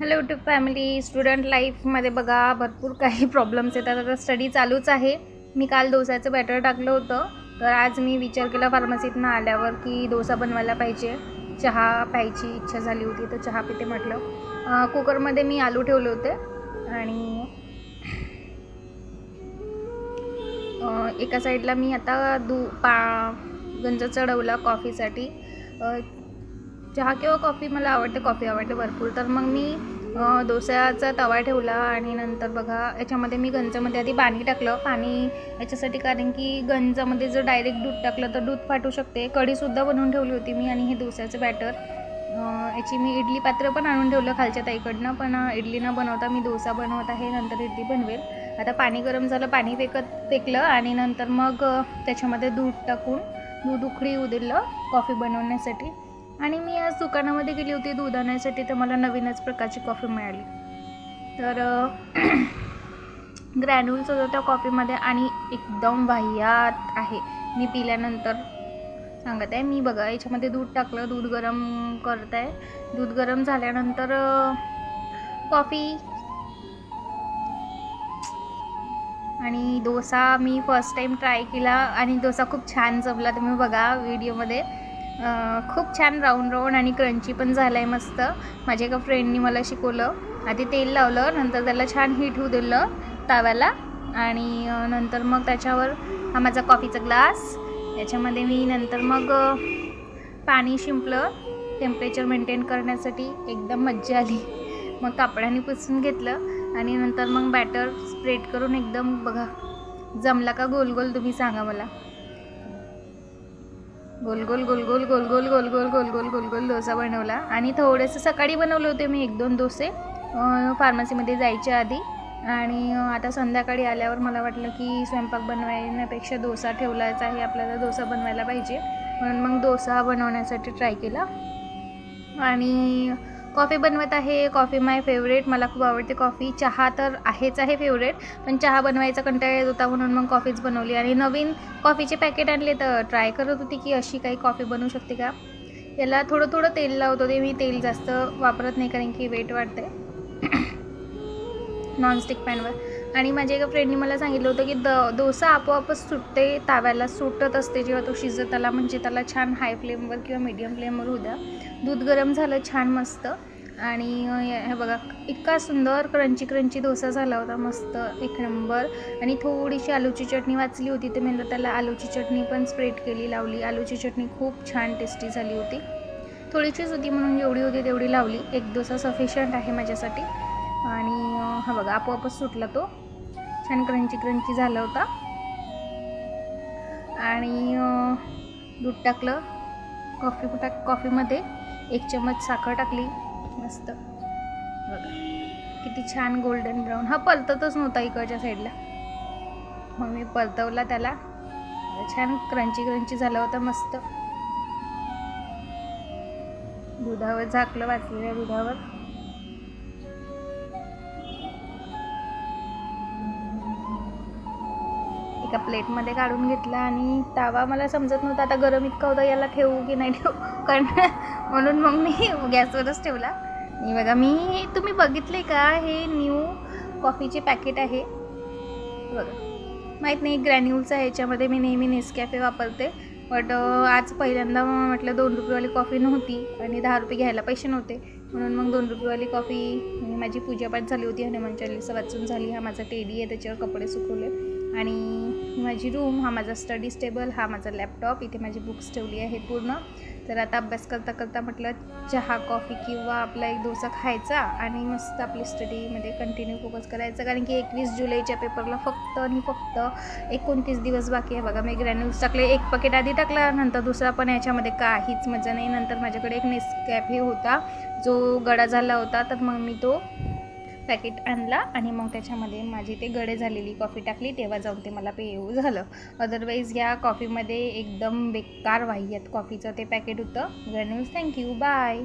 Hello YouTube family student लाईफमध्ये बघा भरपूर काही प्रॉब्लेम्स येतात. आता स्टडी चालूच आहे. मी काल डोसाचं बॅटर टाकलं होतं. तर आज मी विचार केला फार्मसीतनं आल्यावर की डोसा बनवायला पाहिजे. चहा प्यायची इच्छा झाली होती तर चहा पिते म्हटलं. कुकरमध्ये मी आलू ठेवले होते. आणि एका साईडला मी आता दू पा गंज चढवला कॉफीसाठी चहा किंवा कॉफी मला आवडते कॉफी आवडते भरपूर. तर मग मी डोसाचा डोस्याचा तवा ठेवला आणि नंतर बघा याच्यामध्ये मी गंजामध्ये आधी पाणी टाकलं. पाणी याच्यासाठी कारण की गंजामध्ये जर डायरेक्ट दूध टाकलं तर दूध फाटू शकते. कढीसुद्धा बनवून ठेवली होती मी आणि हे डोस्याचं बॅटर याची मी इडली पात्र पण आणून ठेवलं खालच्या ताईकडनं पण इडली न बनवता मी डोसा बनवत आहे नंतर इडली बनवेल. आता पाणी गरम झालं पाणी फेकत फेकलं आणि नंतर मग त्याच्यामध्ये दूध टाकून दूध उकळी येऊ कॉफी बनवण्यासाठी. आणि मी आज दुकानामध्ये गेली होती दूध आणण्यासाठी तर मला नवीनच प्रकारची कॉफी मिळाली. तर ग्रॅन्युल्स होतं त्या कॉफीमध्ये आणि एकदम वाह्यात आहे. मी पिल्यानंतर सांगत आहे मी बघा याच्यामध्ये दूध टाकलं दूध गरम करत आहे दूध गरम झाल्यानंतर कॉफी आणि डोसा मी फर्स्ट टाईम ट्राय केला आणि डोसा खूप छान जमला. तुम्ही बघा व्हिडिओमध्ये खूप छान राऊंड राऊंड आणि क्रंची पण झाला आहे मस्त. माझ्या एका फ्रेंडनी मला शिकवलं. आधी तेल लावलं नंतर त्याला छान हीट होऊ दिलं ताव्याला आणि नंतर मग त्याच्यावर हा माझा कॉफीचा ग्लास याच्यामध्ये मी नंतर मग पाणी शिंपलं. टेम्परेचर मेंटेन करण्यासाठी एकदम मज्जा आली. मग कापडाने पुसून घेतलं आणि नंतर मग बॅटर स्प्रेड करून एकदम बघा जमला का गोल गोल तुम्ही सांगा मला. गोल गोल गोल गोल गोल गोल गोल गोल गोल गोल गोल गोल डोसा बनवला आणि थोडंसं सकाळी बनवले होते मी एक दोन डोसे फार्मसीमध्ये जायच्या आधी आणि आता संध्याकाळी आल्यावर मला वाटलं की स्वयंपाक बनवण्यापेक्षा डोसा ठेवलाच आहे आपल्याला डोसा बनवायला पाहिजे म्हणून मग डोसा बनवण्यासाठी ट्राय केला आणि कॉफी बनवत आहे. कॉफी माय फेवरेट मला खूप आवडते कॉफी. चहा तर आहेच आहे फेवरेट पण चहा बनवायचा कंटाळा येत होता म्हणून मग कॉफीच बनवली. आणि नवीन कॉफीचे पॅकेट आणले तर ट्राय करत होती की अशी काही कॉफी बनवू शकते का? याला थोडं थोडं तेल लावत. होते मी तेल जास्त वापरत नाही कारण की वेट वाढते नॉनस्टिक पॅनवर आणि माझ्या एका फ्रेंडनी मला सांगितलं होतं की द डोसा आपोआपच सुटते ताव्याला सुटत असते जेव्हा तो शिजत आला म्हणजे त्याला छान हाय फ्लेमवर किंवा मीडियम फ्लेमवर होऊ द्या. दूध गरम झालं छान मस्त. आणि हे हे बघा इतका सुंदर क्रंची क्रंची डोसा झाला होता मस्त एक नंबर आणि थोडीशी आलूची चटणी वाचली होती तर मी त्याला आलूची चटणी पण स्प्रेड केली लावली. आलूची चटणी खूप छान टेस्टी झाली होती. थोडीशीच होती म्हणून जेवढी होती तेवढी लावली. एक डोसा सफिशियंट आहे माझ्यासाठी. आणि हा बघा आपोआपच सुटला तो. छान क्रंची क्रंची झाला होता. आणि दूध टाकलं. कॉफी टाक कॉफीमध्ये एक चम्मच साखर टाकली. मस्त. बघा किती छान गोल्डन ब्राऊन हा पलततच नव्हता इकडच्या साईडला मग मी परतवला त्याला. छान क्रंची क्रंची झाला होता मस्त. दुधावर झाकलं वाचलेल्या दुधावर. एका प्लेटमध्ये काढून घेतला आणि तावा मला समजत नव्हता आता गरम इतका होता याला ठेवू की नाही ठेवू? कारण म्हणून मग मी गॅसवरच ठेवला. आणि बघा मी तुम्ही बघितले का हे न्यू कॉफीचे पॅकेट आहे. बघा माहीत नाही ग्रॅन्युलचा आहे याच्यामध्ये मी नेहमी नेसकॅफे वापरते. बट आज पहिल्यांदा म्हटलं दोन रुपयेवाली कॉफी नव्हती आणि दहा रुपये घ्यायला पैसे नव्हते. म्हणून मग दोन रुपयेवाली कॉफी माझी पूजापाठ झाली होती हनुमान चालीसा वाचून झाली. हा माझा टेडी आहे त्याच्यावर कपडे सुकवले. आणि माझी रूम हा माझा स्टडी टेबल हा माझा लॅपटॉप इथे माझी बुक्स ठेवली आहे पूर्ण. तर आता अभ्यास करता करता म्हटलं चहा कॉफी किंवा आपला एक डोसा खायचा आणि मस्त आपली स्टडीमध्ये कंटिन्यू फोकस करायचा. कारण की एकवीस जुलैच्या पेपरला फक्त आणि फक्त एकोणतीस दिवस बाकी आहे बघा. मी ग्रॅन्युल्स टाकले एक पॅकेट आधी टाकला नंतर दुसरा पण याच्यामध्ये काहीच मजा नाही. नंतर माझ्याकडे एक नेसकॅफे होता जो गडा झाला होता. तर मग मी तो पॅकेट आणला आणि मग त्याच्यामध्ये माझी ते गडे झालेली कॉफी टाकली तेव्हा जाऊन ते मला पेऊ झालं. अदरवाईज या कॉफीमध्ये एकदम बेकार वाह्यात कॉफीचं ते पॅकेट होतं. Granules thank you bye